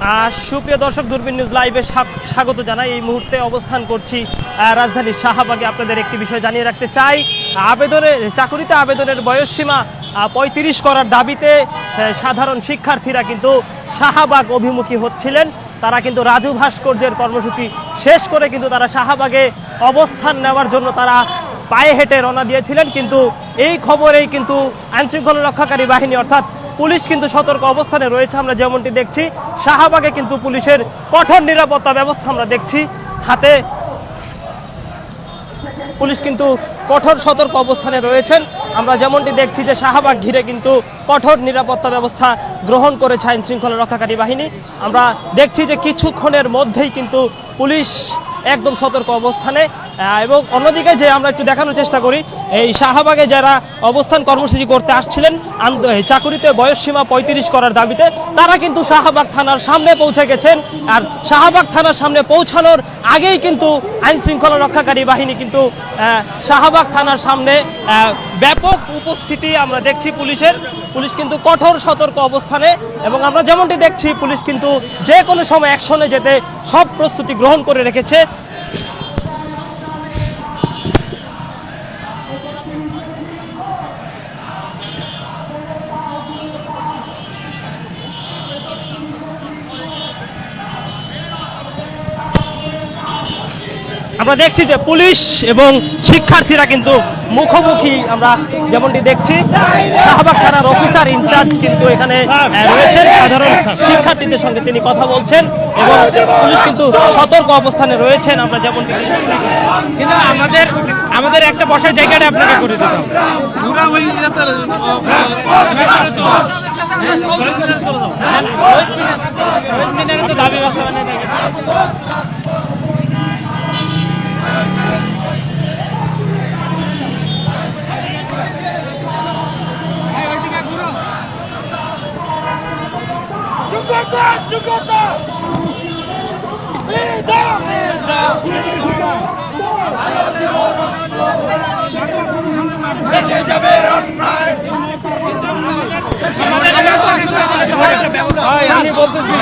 আহ, সুপ্রিয় দর্শক দূরবীন নিউজ লাইভে স্বা- স্বাগত জানাই। এই মুহূর্তে অবস্থান করছি রাজধানীর শাহবাগে আপনাদের একটি বিষয় জানিয়ে রাখতে চাই। আবেদনের চাকুরিতে আবেদনের বয়সসীমা পঁয়ত্রিশ করার দাবিতে সাধারণ শিক্ষার্থীরা কিন্তু শাহবাগ অভিমুখী হচ্ছিলেন। তারা কিন্তু রাজু ভাস্কর্যের কর্মসূচি শেষ করে কিন্তু তারা শাহবাগে অবস্থান নেওয়ার জন্য তারা পায়ে হেঁটে রওনা দিয়েছিলেন। কিন্তু এই খবরেই কিন্তু আইনশৃঙ্খলা রক্ষাকারী বাহিনী অর্থাৎ পুলিশ কিন্তু সতর্ক অবস্থানে রয়েছে, আমরা যেমনটি দেখছি। শাহবাগে কিন্তু পুলিশের কঠোর নিরাপত্তা ব্যবস্থা আমরা দেখছি। হাতে পুলিশ কিন্তু কঠোর সতর্ক অবস্থানে রয়েছেন। আমরা যেমনটি দেখছি যে শাহবাগ ঘিরে কিন্তু কঠোর নিরাপত্তা ব্যবস্থা গ্রহণ করেছে আইন শৃঙ্খলা রক্ষাকারী বাহিনী। আমরা দেখছি যে কিছুক্ষণের মধ্যেই কিন্তু পুলিশ একদম সতর্ক অবস্থানে এবং অন্যদিকে যে আমরা একটু দেখানোর চেষ্টা করি, এই শাহবাগে যারা অবস্থান কর্মসূচি করতে আসছিলেন চাকুরিতে বয়সসীমা পঁয়ত্রিশ করার দাবিতে, তারা কিন্তু শাহবাগ থানার সামনে পৌঁছে গেছেন। আর শাহবাগ থানার সামনে পৌঁছানোর আগেই কিন্তু আইন শৃঙ্খলা রক্ষাকারী বাহিনী কিন্তু শাহবাগ থানার সামনে ব্যাপক উপস্থিতি আমরা দেখছি পুলিশের। পুলিশ কিন্তু কঠোর সতর্ক অবস্থানে, এবং আমরা যেমনটি দেখছি, পুলিশ কিন্তু যে কোনো সময় অ্যাকশনে যেতে সব প্রস্তুতি গ্রহণ করে রেখেছে। আমরা দেখছি যে পুলিশ এবং শিক্ষার্থীরা কিন্তু মুখোমুখি আমরা যেমনটি দেখছি শাহবাগ থানার অফিসার ইনচার্জ কিন্তু এখানে রয়েছেন। সাধারণ শিক্ষার্থীদের সঙ্গে তিনি কথা বলছেন এবং পুলিশ কিন্তু সতর্ক অবস্থানে রয়েছেন আমরা যেমনটি দেখছি। কিন্তু আমাদের আমাদের একটা বসার জায়গাটা আপনাকে করে দিতাম পুরা ওই দাবি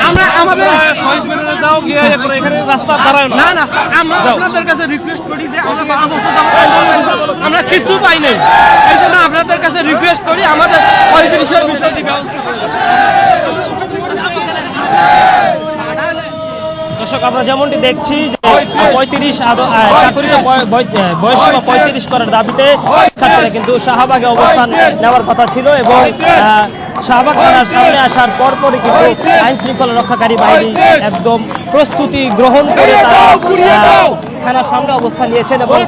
আমরা আমাদের যাও গিয়ে এখানে রাস্তা দাঁড়ায় না। না আমরা আপনাদের কাছে রিকোয়েস্ট করি যে আমরা কিছু পাই নাই। এই জন্য আপনাদের কাছে রিকোয়েস্ট করি আমাদের পঁয়ত্রিশের বিষয়টি ব্যবস্থা করে। দর্শক, আমরা যেমনটি দেখছি যে পঁয়ত্রিশ চাকরিতে বয়- বয়- পঁয়ত্রিশ করার দাবিতে শিক্ষার্থীরা কিন্তু শাহবাগে অবস্থান নেওয়ার কথা ছিল এবং শাহবাগ থানার সামনে আসার পরপরই কিন্তু আইন শৃঙ্খলা রক্ষাকারী বাহিনী একদম প্রস্তুতি গ্রহণ করে তারা থানার সামনে অবস্থান নিয়েছেন এবং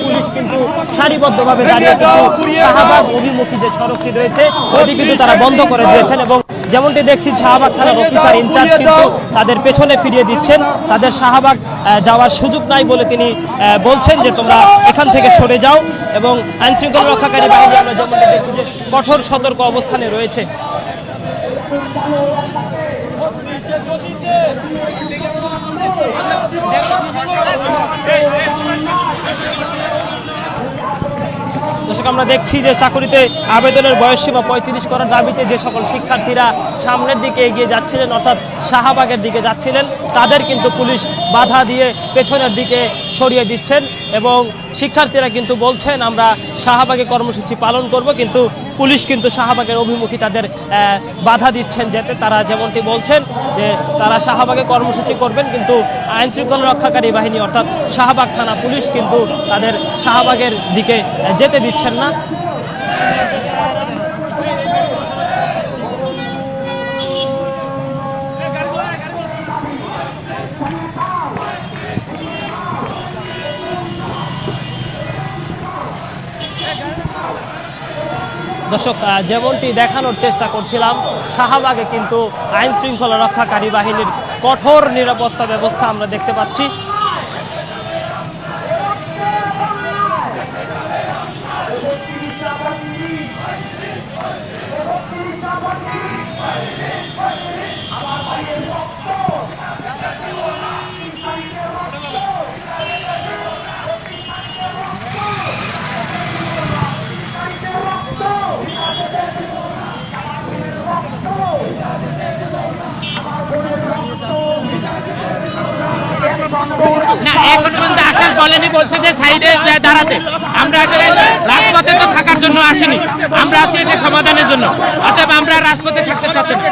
পুলিশ কিন্তু সারিবদ্ধভাবে দাঁড়িয়ে শাহবাগ অভিমুখী যে সড়কটি রয়েছে, ওটি কিন্তু তারা বন্ধ করে দিয়েছেন এবং যেমনটি দেখছি শাহবাগ থানার অফিসার ইনচার্জ কিন্তু তাদের পেছনে ফিরিয়ে দিচ্ছেন। তাদের শাহবাগ যাওয়ার সুযোগ নাই বলে তিনি বলছেন যে তোমরা এখান থেকে সরে যাও এবং আইন শৃঙ্খলা রক্ষাকারী বাহিনী আমরা যেমনটি দেখছি যে কঠোর সতর্ক অবস্থানে রয়েছে। দর্শক, আমরা দেখছি যে চাকরিতে আবেদনের বয়সসীমা পঁয়ত্রিশ করার দাবিতে যে সকল শিক্ষার্থীরা সামনের দিকে এগিয়ে যাচ্ছিলেন, অর্থাৎ শাহবাগের দিকে যাচ্ছিলেন। তাদের কিন্তু পুলিশ বাধা দিয়ে পেছনের দিকে সরিয়ে দিচ্ছেন এবং শিক্ষার্থীরা কিন্তু বলছেন, আমরা শাহবাগে কর্মসূচি পালন করব। কিন্তু পুলিশ কিন্তু শাহবাগের অভিমুখী তাদের বাধা দিচ্ছেন যেতে তারা যেমনটি বলছেন যে তারা শাহবাগে কর্মসূচি করবেন, কিন্তু আইন শৃঙ্খলা রক্ষাকারী বাহিনী অর্থাৎ শাহবাগ থানা পুলিশ কিন্তু তাদের শাহবাগের দিকে যেতে দিচ্ছেন না। দর্শক যেমনটি দেখানোর চেষ্টা করছিলাম, শাহবাগে কিন্তু আইন শৃঙ্খলা রক্ষাকারী বাহিনীর কঠোর নিরাপত্তা ব্যবস্থা আমরা দেখতে পাচ্ছি। না, এখন পর্যন্ত আসার বলেনি, বলছে যে সাইডে দাঁড়াতে। আমরা রাজপথে তো থাকার জন্য আসিনি। আমরা আসি এটা সমাধানের জন্য। অতএব আমরা রাজপথে থাকতে চাচ্ছি না।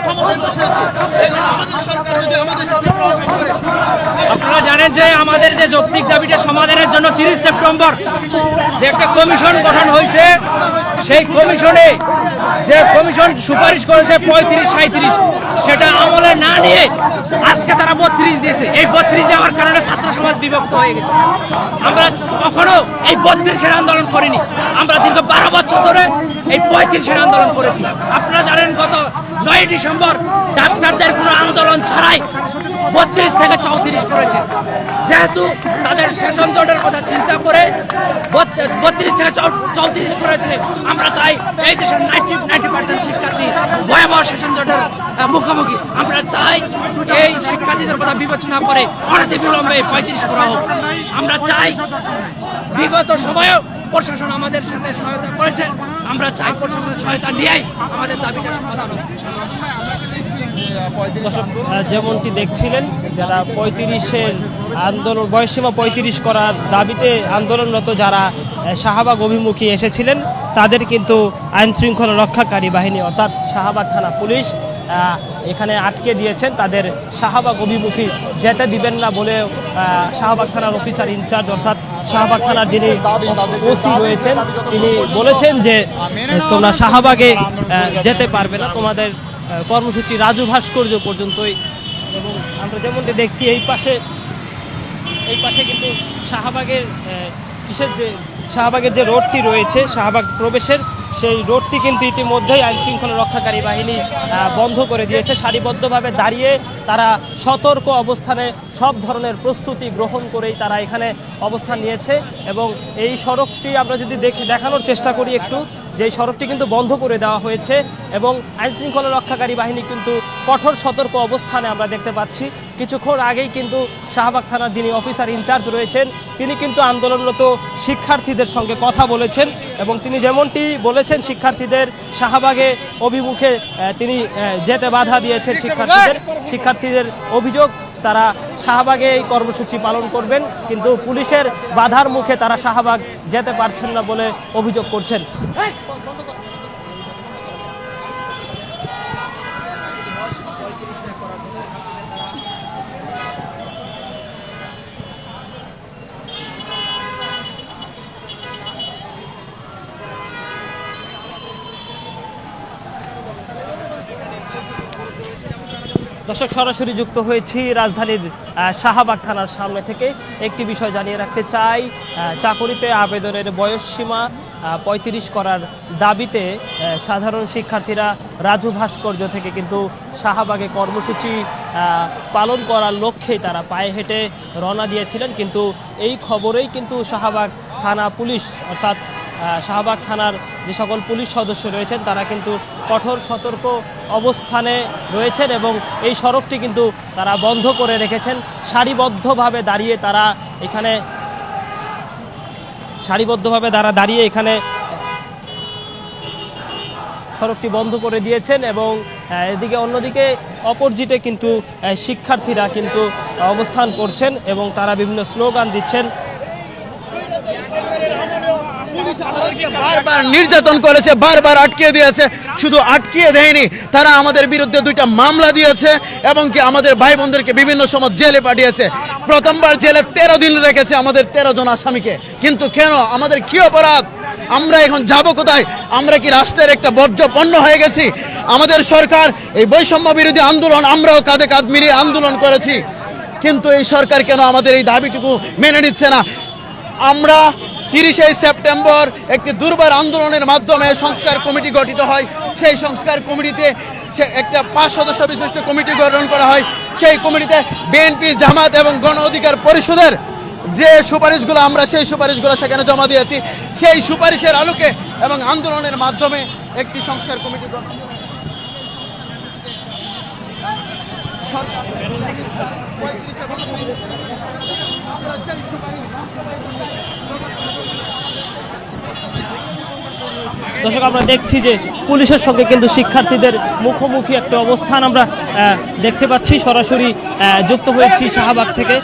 জানেন যে আমাদের যে যৌক্তিক দাবিটা সমাধানের জন্য তিরিশ সেপ্টেম্বর যে একটা কমিশন গঠন হয়েছে, সেই কমিশনে যে কমিশন সুপারিশ করেছে পঁয়ত্রিশ সাঁত্রিশ সেটা আমলে না নিয়ে আজকে তারা বত্রিশ দিয়েছে। এই বত্রিশ দেওয়ার কারণে ছাত্র সমাজ বিভক্ত হয়ে গেছে। আমরা কখনো এই বত্রিশের আন্দোলন করিনি। আমরা দীর্ঘ বারো বছর ধরে এই পঁয়ত্রিশের আন্দোলন করেছি। আপনারা জানেন গত নয় ডিসেম্বর ডাক্তারদের কোনো আন্দোলন ছাড়াই বত্রিশ থেকে চৌত্রিশ করেছে। যেহেতু তাদের সেশন জোটের কথা চিন্তা করে বত্রিশ থেকে চৌত্রিশ করেছে, আমরা চাই এই দেশের নাইনটি নাইনটি পার্সেন্ট শিক্ষার্থী ভয়াবহ সেশন জোটের মুখোমুখি। আমরা চাই এই শিক্ষার্থীদের কথা বিবেচনা করে অনতি বিলম্বে পঁয়ত্রিশ করা হোক। আমরা চাই বিগত সময়েও প্রশাসন আমাদের সাথে সহায়তা করেছে। আমরা চাই প্রশাসনের সহায়তা নিয়েই আমাদের দাবিটা সমাধান হোক। যেমনটি দেখছিলেন, যারা পঁয়ত্রিশের আন্দোলন বয়সসীমা পঁয়ত্রিশ করার দাবিতে আন্দোলনরত যারা শাহবাগ অভিমুখী এসেছিলেন, তাদের কিন্তু আইন শৃঙ্খলা রক্ষাকারী বাহিনী, অর্থাৎ শাহবাগ থানা পুলিশ এখানে আটকে দিয়েছেন। তাদের শাহবাগ অভিমুখী যেতে দিবেন না বলে শাহবাগ থানার অফিসার ইনচার্জ, অর্থাৎ শাহবাগ থানার যিনি ওসি রয়েছেন, তিনি বলেছেন যে তোমরা শাহবাগে যেতে পারবে না, তোমাদের কর্মসূচি রাজু ভাস্কর্য পর্যন্তই। এবং আমরা যেমনটি দেখছি, এই পাশে এই পাশে কিন্তু শাহবাগের কিসের যে শাহবাগের যে রোডটি রয়েছে, শাহবাগ প্রবেশের, সেই রোডটি কিন্তু ইতিমধ্যেই আইন শৃঙ্খলা রক্ষাকারী বাহিনী বন্ধ করে দিয়েছে। সারিবদ্ধভাবে দাঁড়িয়ে তারা সতর্ক অবস্থানে সব ধরনের প্রস্তুতি গ্রহণ করেই তারা এখানে অবস্থান নিয়েছে। এবং এই সড়কটি আমরা যদি দেখে দেখানোর চেষ্টা করি একটু যে সড়কটি কিন্তু বন্ধ করে দেওয়া হয়েছে এবং আইন শৃঙ্খলা রক্ষাকারী বাহিনী কিন্তু কঠোর সতর্ক অবস্থানে আমরা দেখতে পাচ্ছি। কিছুক্ষণ আগেই কিন্তু শাহবাগ থানার যিনি অফিসার ইনচার্জ রয়েছেন, তিনি কিন্তু আন্দোলনরত শিক্ষার্থীদের সঙ্গে কথা বলেছেন এবং তিনি যেমনটি বলেছেন, শিক্ষার্থীদের শাহবাগে অভিমুখে তিনি যেতে বাধা দিয়েছেন শিক্ষার্থীদের। শিক্ষার্থীদের অভিযোগ তারা শাহবাগে এই কর্মসূচি পালন করবেন, কিন্তু পুলিশের বাধার মুখে তারা শাহবাগ যেতে পারছেন না বলে অভিযোগ করছেন। দর্শক, সরাসরি যুক্ত হয়েছি রাজধানীর শাহবাগ থানার সামনে থেকে। একটি বিষয় জানিয়ে রাখতে চাই চাকরিতে আবেদনের বয়স সীমা পঁয়ত্রিশ করার দাবিতে সাধারণ শিক্ষার্থীরা রাজু ভাস্কর্য থেকে কিন্তু শাহবাগে কর্মসূচি পালন করার লক্ষ্যেই তারা পায়ে হেঁটে রওনা দিয়েছিলেন। কিন্তু এই খবরেই কিন্তু শাহবাগ থানা পুলিশ, অর্থাৎ শাহবাগ থানার যে সকল পুলিশ সদস্য রয়েছেন, তারা কিন্তু কঠোর সতর্ক অবস্থানে রয়েছেন এবং এই সড়কটি কিন্তু তারা বন্ধ করে রেখেছেন। সারিবদ্ধভাবে দাঁড়িয়ে তারা এখানে, সারিবদ্ধভাবে তারা দাঁড়িয়ে এখানে সড়কটি বন্ধ করে দিয়েছেন এবং এদিকে অন্যদিকে অপরজিটে কিন্তু শিক্ষার্থীরা কিন্তু অবস্থান করছেন এবং তারা বিভিন্ন স্লোগান দিচ্ছেন। নির্যাতন করেছে, বারবার আটকে দিয়েছে। শুধু আটকিয়ে দেয়নি, তারা আমাদের বিরুদ্ধে দুইটা মামলা দিয়েছে এবং কি আমাদের ভাই বোনদেরকে বিভিন্ন সময় জেলে পাঠিয়েছে। প্রথমবার জেলে তেরো দিন রেখেছে আমাদের তেরো জন আসামিকে। কিন্তু কেন? আমাদের কি অপরাধ? আমরা এখন যাব কোথায়? আমরা কি রাষ্ট্রের একটা বর্জ্য পণ্য হয়ে গেছি? আমাদের সরকার এই বৈষম্য বিরোধী আন্দোলন, আমরাও কাঁধে কাঁধ মিলিয়ে আন্দোলন করেছি। কিন্তু এই সরকার কেন আমাদের এই দাবিটুকু মেনে নিচ্ছে না? আমরা তিরিশে সেপ্টেম্বর একটি দুর্বার আন্দোলনের মাধ্যমে সংস্কার কমিটি গঠিত হয়। সেই সংস্কার কমিটিতে সে একটা পাঁচ সদস্য বিশিষ্ট কমিটি গঠন করা হয়। সেই কমিটিতে বিএনপি, জামাত এবং গণ অধিকার পরিষদের যে সুপারিশগুলো আমরা সেই সুপারিশগুলো সেখানে জমা দিয়েছি। সেই সুপারিশের আলোকে এবং আন্দোলনের মাধ্যমে একটি সংস্কার কমিটি গঠন সরকার দর্শক আমরা দেখছি যে পুলিশের সঙ্গে কিন্তু শিক্ষার্থীদের মুখোমুখি একটা অবস্থান আমরা দেখতে পাচ্ছি। সরাসরি যুক্ত হয়েছি শাহবাগ থেকে।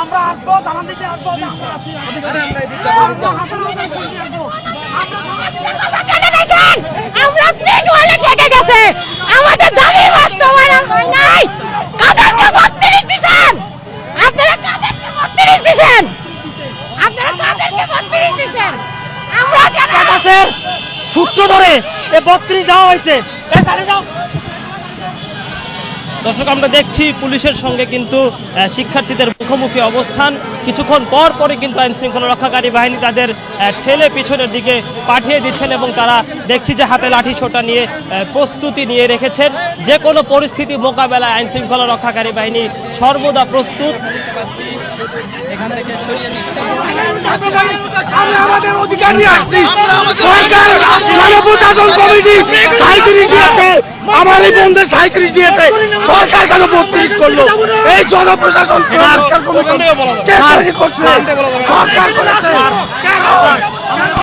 আমরা আসব আসব। আমরা আমরা দিছেন আপনারা কাদেরকে বত্রিশ আমরা কেন সূত্র ধরে এ বত্রিশ দেওয়া হয়েছে। এ সাড়ে যাও। দর্শক আমরা দেখছি পুলিশের সঙ্গে কিন্তু আহ, শিক্ষার্থীদের মুখোমুখি অবস্থান। কিছুক্ষণ পর পরে কিন্তু আইন শৃঙ্খলা রক্ষাকারী বাহিনী তাদের ঠেলে পিছনের দিকে পাঠিয়ে দিচ্ছেন এবং তারা দেখছি যে হাতে লাঠি ছোটা নিয়ে প্রস্তুতি নিয়ে রেখেছেন। যে কোনো পরিস্থিতি মোকাবেলায় আইন শৃঙ্খলা রক্ষাকারী বাহিনী সর্বদা প্রস্তুত। আমরা আমাদের অধিকার নিয়ে আসছি। সরকার জনপ্রশাসন কমিটি সাঁত্রিশ দিয়েছে। আমার এই বন্ধের সাঁত্রিশ দিয়েছে। সরকার কেন বত্রিশ করল? এই জনপ্রশাসন তৈরি করছে? সরকার করেছে